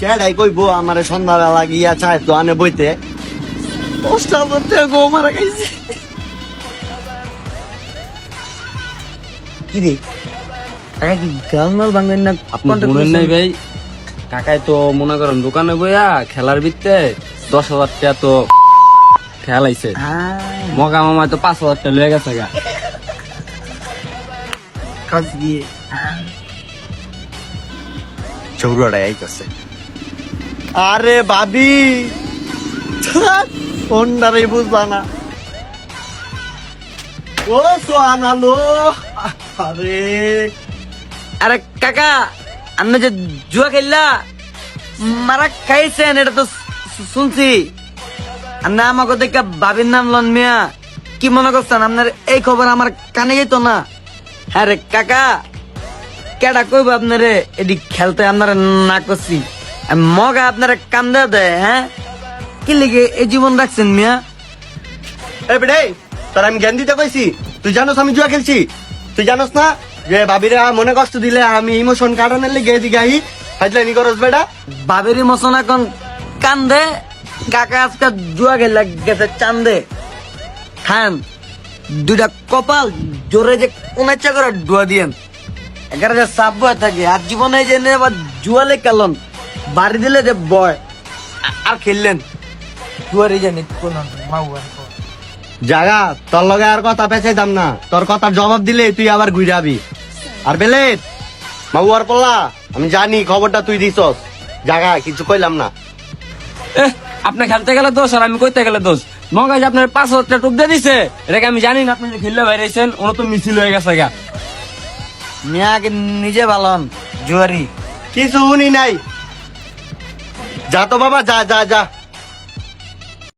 কেডাই কইবো আমারে সন্ধ্যাবেলা গিয়া চায় তো আনে বইতে। দশটা বলতে গো মারা খাইছে কি রে? টাকা কি গালমাল ভাঙবেন না? আপনার মনে নাই ভাই কাকাই তো মনে করেন দোকানে বইয়া খেলার ভিত্তে দশ হাজার টাকা তো খেলাইছে। মগা মামা তো পাঁচ হাজার টাকা লয়ে গেছে গা। কাজ দিয়ে চৌরাটা আইতাছে। আরে ভাবি ফোনটারে বুঝবা না। ও সোহান আলো আরে! আরে কাকা, আপনি যে জুয়া খেললা, মারা খাইছেন, এটা তো শুনছি। আপনি আমাকে দেখে বাবির নাম লন মিয়া, কি মনে করছেন? আপনার এই খবর আমার কানে যেত না। হ্যাঁ রে কাকা কেডা কইব আপনারে? এটি খেলতে আপনারা না করছি। মগা আপনারা কান্দা দেয় হ্যাঁ? কি লিগে এই জীবন রাখছেন মিয়া? এ বেডে তোর আমি জ্ঞান দিতে কইছি। তুই জানোস আমি জুয়া খেলছি। তুই জানোস না? যে ভাবিরে মনে কষ্ট দিলে আমি ইমোশন কাটানোর লেগে এদিকে আহি ফাইজলাইনি করস বেটা। বাবের ইমোশন এখন কান্দে কাকা আজকে জুয়া গেলে গেছে চান্দে। খান দুইটা কপাল জোরে যে কোন ইচ্ছা করে ডুয়া দিয়েন। এগারো সাপ বয় থাকে। আর জীবনে যে আবার জুয়ালে কালন বাড়ি দিলে যে বয় আর খেললেন। জুয়ারে জানি কোন জাগা তোর লগে আর কথা পেঁচাইতাম না। তোর কথার জবাব দিলে তুই আবার ঘুরাবি আর বেলে মাউয়ার পল্লা আমি জানি খবরটা তুই দিছস। জাগা কিছু কইলাম না। এহ, আপনি খেলতে গেলে দোষ আর আমি কইতে গেলে দোষ। মগা যে আপনার পাঁচ হাজার টাকা টুক দিয়ে দিছে। এটাকে আমি জানি না আপনি যে খেললে বাইরেছেন ওনো তো মিছিল হয়ে গেছে গা। মিয়াকে নিজে বালন জুয়ারি। কিছু শুনি নাই। যা তো বাবা যা যা যা।